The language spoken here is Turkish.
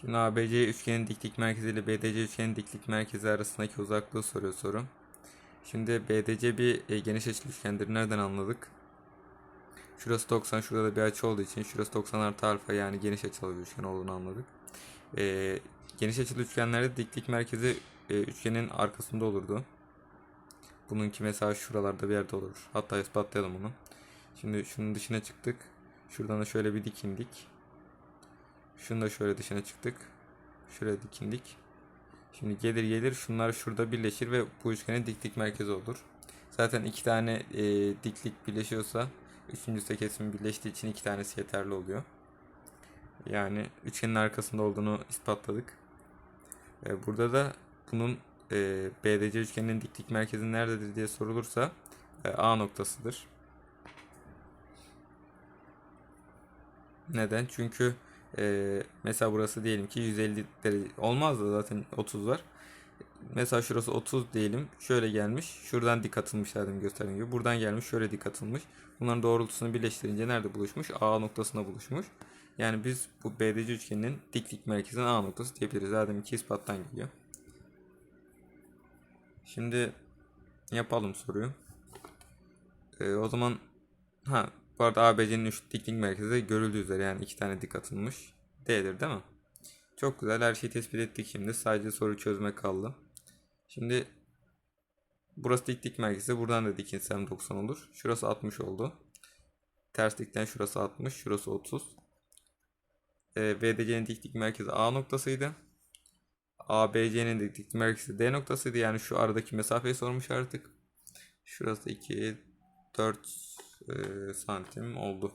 Şimdi ABC üçgenin diklik merkezi ile BDC üçgenin diklik merkezi arasındaki uzaklığı soruyor soru. Şimdi BDC bir e, geniş açılı üçgendir. Nereden anladık? Şurası 90, şurada da bir açı olduğu için şurası 90 artı alfa yani geniş açılı bir üçgen olduğunu anladık. E, geniş açılı üçgenlerde diklik merkezi e, üçgenin arkasında olurdu. Bununki mesela şuralarda bir yerde olur. Hatta ispatlayalım onu. Şimdi şunun dışına çıktık. Şuradan da şöyle bir dik indik. Şunu da şöyle dışına çıktık. Şuraya dikindik. Şimdi gelir gelir şunlar şurada birleşir ve bu üçgenin diklik merkezi olur. Zaten iki tane e, diklik birleşiyorsa üçüncüsü kesim birleştiği için iki tanesi yeterli oluyor. Yani üçgenin arkasında olduğunu ispatladık. E, burada da bunun e, BDC üçgeninin diklik merkezi nerededir diye sorulursa e, A noktasıdır. Neden? Çünkü e, mesela burası diyelim ki 150 derece olmaz da zaten 30 var. Mesela şurası 30 diyelim. Şöyle gelmiş. Şuradan dik atılmış zaten gösterdiğim gibi. Buradan gelmiş. Şöyle dik atılmış. Bunların doğrultusunu birleştirince nerede buluşmuş? A noktasında buluşmuş. Yani biz bu BDC üçgeninin diklik merkezinin A noktası diyebiliriz. Zaten iki ispattan geliyor. Şimdi yapalım soruyu. Ee, o zaman ha bu arada ABC'nin üç diklik merkezi görüldüğü üzere yani iki tane dik atılmış. D'dir değil mi? Çok güzel her şeyi tespit ettik şimdi. Sadece soru çözmek kaldı. Şimdi burası diklik merkezi. Buradan da dikinsem 90 olur. Şurası 60 oldu. Ters dikten şurası 60. Şurası 30. Ee, VDC'nin diklik merkezi A noktasıydı. ABC'nin diklik merkezi D noktasıydı. Yani şu aradaki mesafeyi sormuş artık. Şurası 2, 4 e, santim oldu.